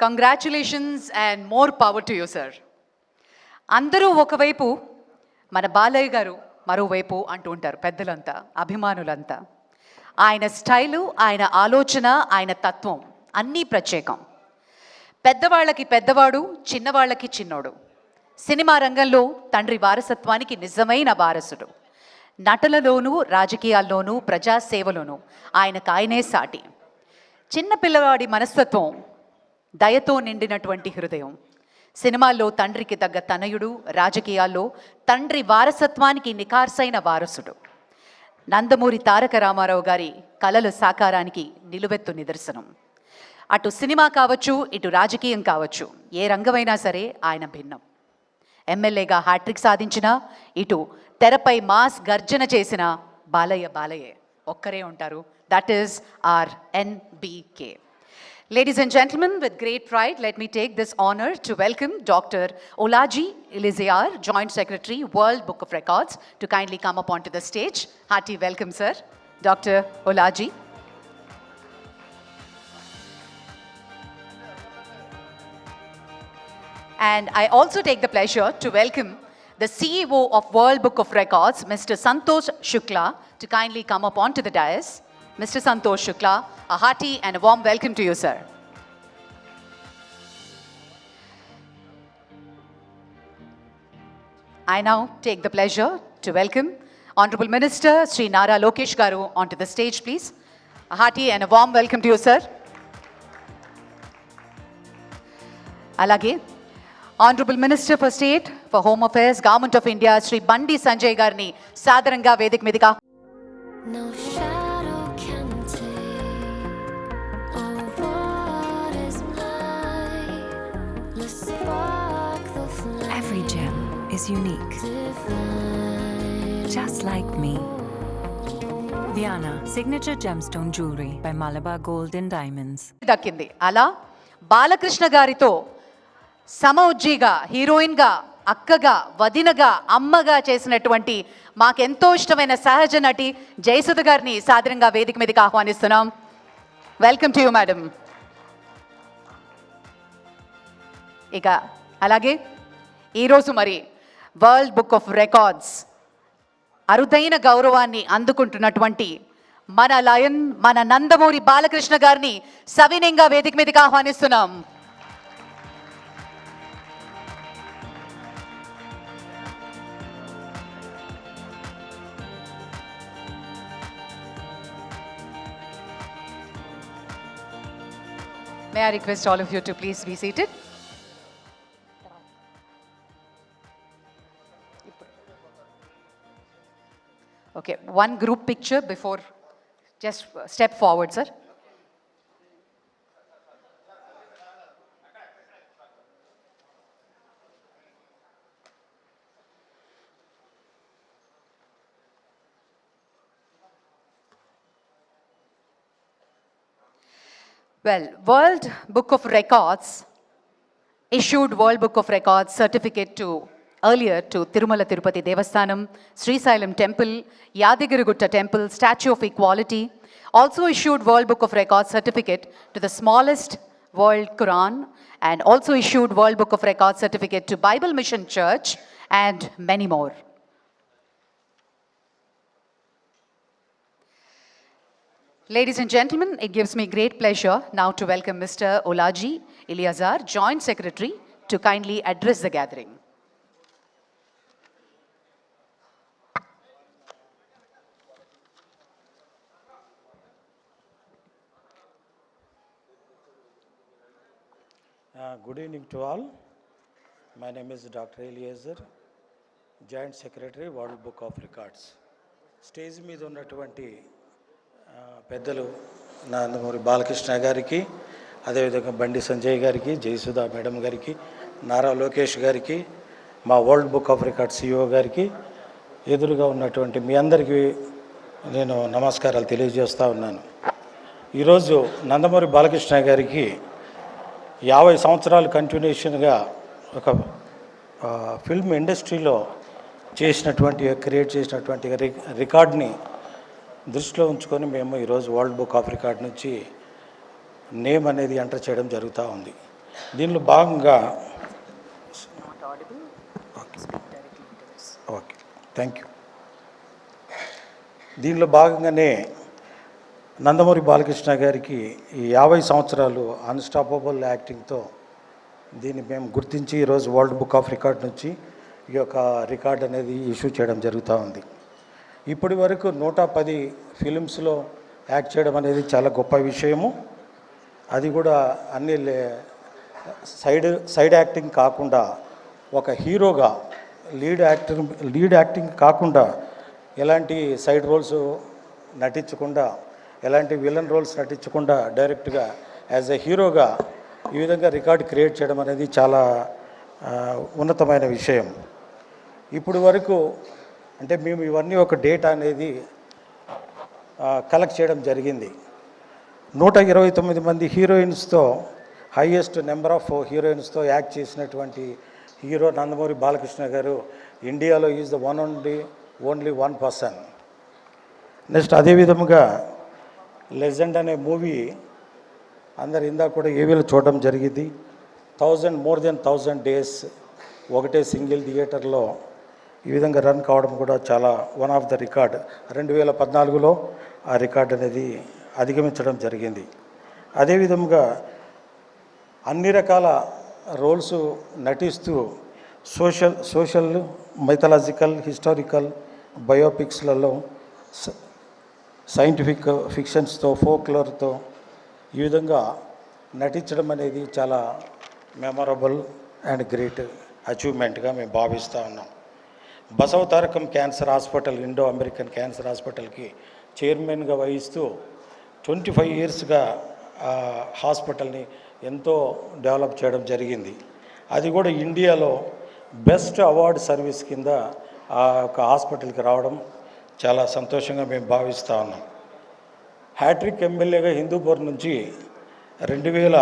Congratulations and more power to you sir అందరూ ఒకవైపు మన బాలయ్య గారు మరోవైపు అంటూ ఉంటారు పెద్దలంతా అభిమానులంతా. ఆయన స్టైలు ఆయన ఆలోచన ఆయన తత్వం అన్నీ ప్రత్యేకం. పెద్దవాళ్ళకి పెద్దవాడు చిన్నవాళ్ళకి చిన్నోడు. సినిమా రంగంలో తండ్రి వారసత్వానికి నిజమైన వారసుడు. నటలలోనూ రాజకీయాల్లోనూ ప్రజాసేవలోనూ ఆయనకు ఆయనే సాటి. చిన్న పిల్లవాడి మనస్తత్వం దయతో నిండినటువంటి హృదయం. సినిమాల్లో తండ్రికి తగ్గ తనయుడు రాజకీయాల్లో తండ్రి వారసత్వానికి నికార్సైన వారసుడు. నందమూరి తారక రామారావు గారి కళలు సాకారానికి నిలువెత్తు నిదర్శనం. అటు సినిమా కావచ్చు ఇటు రాజకీయం కావచ్చు ఏ రంగమైనా సరే ఆయన భిన్నం. ఎమ్మెల్యేగా హ్యాట్రిక్ సాధించిన ఇటు తెరపై మాస్ గర్జన చేసిన బాలయ్య బాలయ్యే. ఒక్కరే ఉంటారు. That is our NBK Ladies and gentlemen, with great pride, let me take this honor to welcome Dr. Olaji Iliziar, Joint Secretary, World Book of Records, to kindly come up onto the stage. Hearty welcome, sir. Dr. Olaji. And I also take the pleasure to welcome the CEO of World Book of Records, Mr. Santosh Shukla, to kindly come up onto the dais. Mr. Santosh Shukla, a hearty and a warm welcome to you, sir. I now take the pleasure to welcome Honorable Minister Sri Nara Lokesh Garu onto the stage, please. A hearty and a warm welcome to you, sir. Alage, Honorable Minister for State for Home Affairs, Government of India, Sri Bandi Sanjay Garni, Sadaranga Vedic Medika. No is unique, just like me. Viana, signature gemstone jewelry by Malabar Gold and Diamonds. దక్కింది అలా బాలకృష్ణ గారితో సమౌజ్జిగా హీరోయిన్గా అక్కగా వదినగా అమ్మగా చేసినటువంటి మాకెంతో ఇష్టమైన సహజ నటి జయసుధ గారిని సాధారణంగా వేదిక మీదకి ఆహ్వానిస్తున్నాం వెల్కమ్ టు యూ మేడం ఇక అలాగే ఈరోజు మరి వరల్డ్ బుక్ ఆఫ్ రికార్డ్స్ అరుదైన గౌరవాన్ని అందుకుంటున్నటువంటి మన లయన్ మన నందమూరి బాలకృష్ణ గారిని సవినయంగా వేదిక మీదకి ఆహ్వానిస్తున్నాం May I request all of you to please be seated? Okay, one group picture before, just step forward, sir. Well, World Book of Records issued World Book of Records certificate to earlier to Tirumala Tirupati Devasthanam, Sri Sailam Temple, Yadigirigutta Temple, Statue of Equality. Also issued World Book of Records certificate to the smallest World Quran and also issued World Book of Records certificate to Bible Mission Church and many more. Ladies and gentlemen, it gives me great pleasure now to welcome Mr. Olaji Iliazar, Joint Secretary, to kindly address the gathering. Uh, Good evening to all. My name is Dr. Eliezer, Joint Secretary, book of records stage మీద ఉన్నటువంటి uh, పెద్దలు నందమూరి బాలకృష్ణ గారికి అదేవిధంగా బండి సంజయ్ గారికి Jayasudha madam గారికి నారా లోకేష్ గారికి మా world book of records CEO గారికి ఎదురుగా ఉన్నటువంటి మీ అందరికీ నేను నమస్కారాలు తెలియజేస్తూ ఉన్నాను ఈరోజు నందమూరి బాలకృష్ణ గారికి యాభై సంవత్సరాలు కంటిన్యూషన్గా ఒక ఫిల్మ్ ఇండస్ట్రీలో చేసినటువంటి క్రియేట్ చేసినటువంటి రి- రికార్డ్ని దృష్టిలో ఉంచుకొని మేము ఈరోజు వరల్డ్ బుక్ ఆఫ్ రికార్డ్ నుంచి నేమ్ అనేది ఎంటర్ చేయడం జరుగుతూ ఉంది. దీనిలో భాగంగా ఓకే థ్యాంక్ యూ దీనిలో భాగంగానే నందమూరి బాలకృష్ణ గారికి ఈ యాభై సంవత్సరాలు అన్స్టాపబుల్ యాక్టింగ్తో దీన్ని మేము గుర్తించి ఈరోజు వరల్డ్ బుక్ ఆఫ్ రికార్డ్ నుంచి ఈ యొక్క రికార్డ్ అనేది ఇష్యూ చేయడం జరుగుతూ ఉంది. ఇప్పటి వరకు నూట పది ఫిలిమ్స్లో యాక్ట్ చేయడం అనేది చాలా గొప్ప విషయము. అది కూడా అన్ని లే- సైడ్ సైడ్ యాక్టింగ్ కాకుండా ఒక హీరోగా లీడ్ యాక్టర్ లీడ్ యాక్టింగ్ కాకుండా ఎలాంటి సైడ్ రోల్స్ నటించకుండా ఎలాంటి విలన్ రోల్స్ నటించకుండా డైరెక్ట్గా యాజ్ ఎ హీరోగా ఈ విధంగా రికార్డ్ క్రియేట్ చేయడం అనేది చాలా ఉన్నతమైన విషయం. ఇప్పుడు వరకు అంటే మేము ఇవన్నీ ఒక డేటా అనేది కలెక్ట్ చేయడం జరిగింది. నూట ఇరవై తొమ్మిది మంది హీరోయిన్స్తో హైయెస్ట్ నెంబర్ ఆఫ్ హీరోయిన్స్తో యాక్ట్ చేసినటువంటి హీరో నందమూరి బాలకృష్ణ గారు ఇండియాలో is the one only only one person. Next అదేవిధముగా లెజెండ్ అనే మూవీ అందరు ఇందాక కూడా ఏవీలో చూడడం జరిగింది. Thousand more than thousand days ఒకటే సింగిల్ థియేటర్లో ఈ విధంగా రన్ కావడం కూడా చాలా వన్ ఆఫ్ ద రికార్డ్. రెండు వేల పద్నాలుగులో ఆ రికార్డ్ అనేది అధిగమించడం జరిగింది. అదేవిధంగా అన్ని రకాల రోల్స్ నటిస్తూ సోషల్ సోషల్ మైథలాజికల్ హిస్టారికల్ బయోపిక్స్లలో సైంటిఫిక్ ఫిక్షన్స్తో ఫోక్లర్తో ఈ విధంగా నటించడం అనేది చాలా మెమరబుల్ అండ్ గ్రేట్ అచీవ్మెంట్గా మేము భావిస్తూ ఉన్నాం. Basava Tarakam cancer hospital Indo American cancer హాస్పిటల్కి చైర్మన్గా వహిస్తూ ట్వంటీ ఫైవ్ ఇయర్స్గా హాస్పిటల్ని ఎంతో డెవలప్ చేయడం జరిగింది. అది కూడా ఇండియాలో బెస్ట్ అవార్డ్ సర్వీస్ కింద ఆ యొక్క హాస్పిటల్కి రావడం చాలా సంతోషంగా మేము భావిస్తూ ఉన్నాం. హ్యాట్రిక్ ఎమ్మెల్యేగా హిందూపూర్ నుంచి రెండు వేల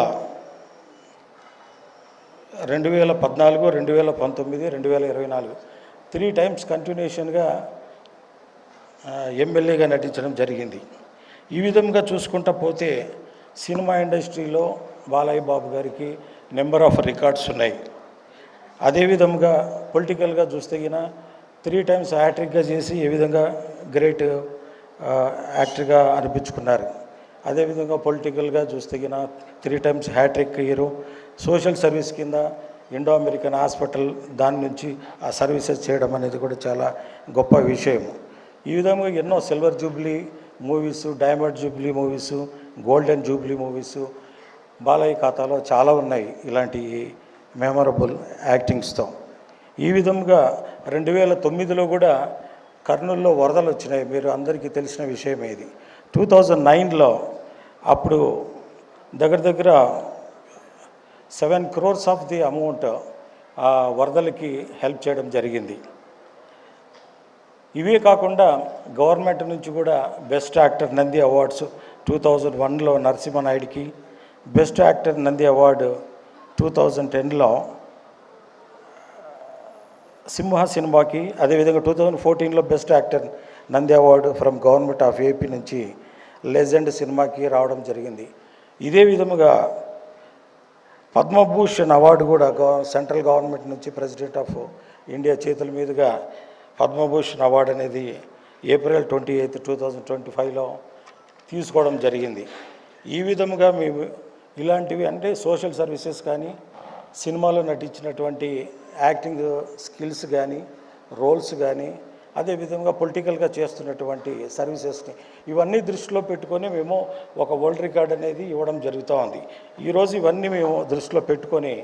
రెండు వేల పద్నాలుగు రెండు వేల పంతొమ్మిది రెండు వేల ఇరవై నాలుగు త్రీ టైమ్స్ కంటిన్యూషన్గా ఎమ్మెల్యేగా నటించడం జరిగింది. ఈ విధంగా చూసుకుంటా పోతే సినిమా ఇండస్ట్రీలో బాలయ్య బాబు గారికి నెంబర్ ఆఫ్ రికార్డ్స్ ఉన్నాయి. అదేవిధంగా పొలిటికల్గా చూస్తే త్రీ టైమ్స్ హ్యాట్రిక్గా చేసి ఏ విధంగా గ్రేట్ యాక్టర్గా అనిపించుకున్నారు. అదేవిధంగా పొలిటికల్గా చూస్తే గిన three times hat-trick hero social service కింద ఇండో అమెరికన్ హాస్పిటల్ దాని నుంచి ఆ సర్వీసెస్ చేయడం అనేది కూడా చాలా గొప్ప విషయం ఈ విధంగా ఎన్నో silver jubilee movies diamond jubilee movies golden jubilee movies Balayya ఖాతాలో చాలా ఉన్నాయి ఇలాంటి మెమరబుల్ యాక్టింగ్స్తో. ఈ విధంగా రెండు వేల తొమ్మిదిలో కూడా కర్నూలులో వరదలు వచ్చినాయి. మీరు అందరికీ తెలిసిన విషయం ఇది. టూ థౌజండ్ నైన్లో అప్పుడు దగ్గర దగ్గర seven crores of the amount ఆ వరదలకి హెల్ప్ చేయడం జరిగింది. ఇవే కాకుండా గవర్నమెంట్ నుంచి కూడా best actor Nandi awards two thousand వన్లో నరసింహనాయుడికి best actor Nandi award two thousand టెన్లో సింహ సినిమాకి అదేవిధంగా టూ థౌజండ్ ఫోర్టీన్లో best actor Nandi award from government of AP నుంచి లెజెండ్ సినిమాకి రావడం జరిగింది. ఇదే విధముగా పద్మభూషణ్ అవార్డు కూడా గవ- సెంట్రల్ గవర్నమెంట్ నుంచి ప్రెసిడెంట్ ఆఫ్ ఇండియా చేతుల మీదుగా పద్మభూషణ్ అవార్డు అనేది April twenty eighth two thousand twenty ఫైవ్లో తీసుకోవడం జరిగింది. ఈ విధముగా మేము ఇలాంటివి అంటే సోషల్ సర్వీసెస్ కానీ సినిమాలో నటించినటువంటి యాక్టింగ్ స్కిల్స్ కానీ రోల్స్ కానీ అదేవిధంగా పొలిటికల్గా చేస్తున్నటువంటి సర్వీసెస్ని ఇవన్నీ దృష్టిలో పెట్టుకొని మేము ఒక వరల్డ్ రికార్డ్ అనేది ఇవ్వడం జరుగుతూ ఉంది. ఈరోజు ఇవన్నీ మేము దృష్టిలో పెట్టుకొని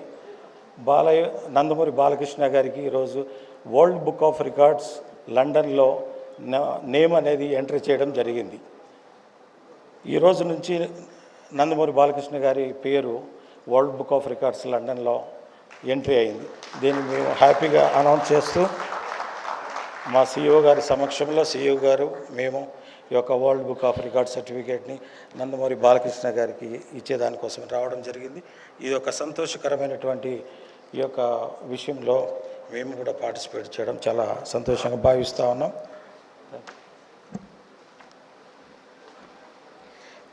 బాలయ్య నందమూరి బాలకృష్ణ గారికి ఈరోజు వరల్డ్ బుక్ ఆఫ్ రికార్డ్స్ లండన్లో నేమ్ అనేది ఎంట్రీ చేయడం జరిగింది. ఈ రోజు నుంచి నందమూరి బాలకృష్ణ గారి పేరు వరల్డ్ బుక్ ఆఫ్ రికార్డ్స్ లండన్లో ఎంట్రీ అయింది. దీన్ని మేము హ్యాపీగా అనౌన్స్ చేస్తూ మా సీఈఓ గారి సమక్షంలో సీఈఓ గారు మేము ఈ యొక్క వరల్డ్ బుక్ ఆఫ్ రికార్డ్ సర్టిఫికేట్ని నందమూరి బాలకృష్ణ గారికి ఇచ్చేదానికోసం రావడం జరిగింది. ఇది ఒక సంతోషకరమైనటువంటి ఈ యొక్క విషయంలో మేము కూడా పార్టిసిపేట్ చేయడం చాలా సంతోషంగా భావిస్తూ ఉన్నాం.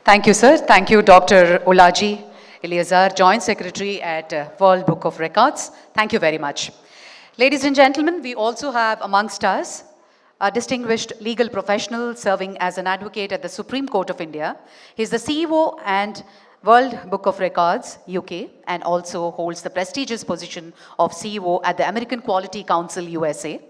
Thank you sir thank you doctor Eleazar Eleazar, Joint Secretary at uh, World Book of Records. Thank you very much. Ladies and gentlemen, we also have amongst us a distinguished legal professional serving as an advocate at the Supreme Court of India. He is the CEO and World Book of Records, UK, and also holds the prestigious position of CEO at the American Quality Council, USA.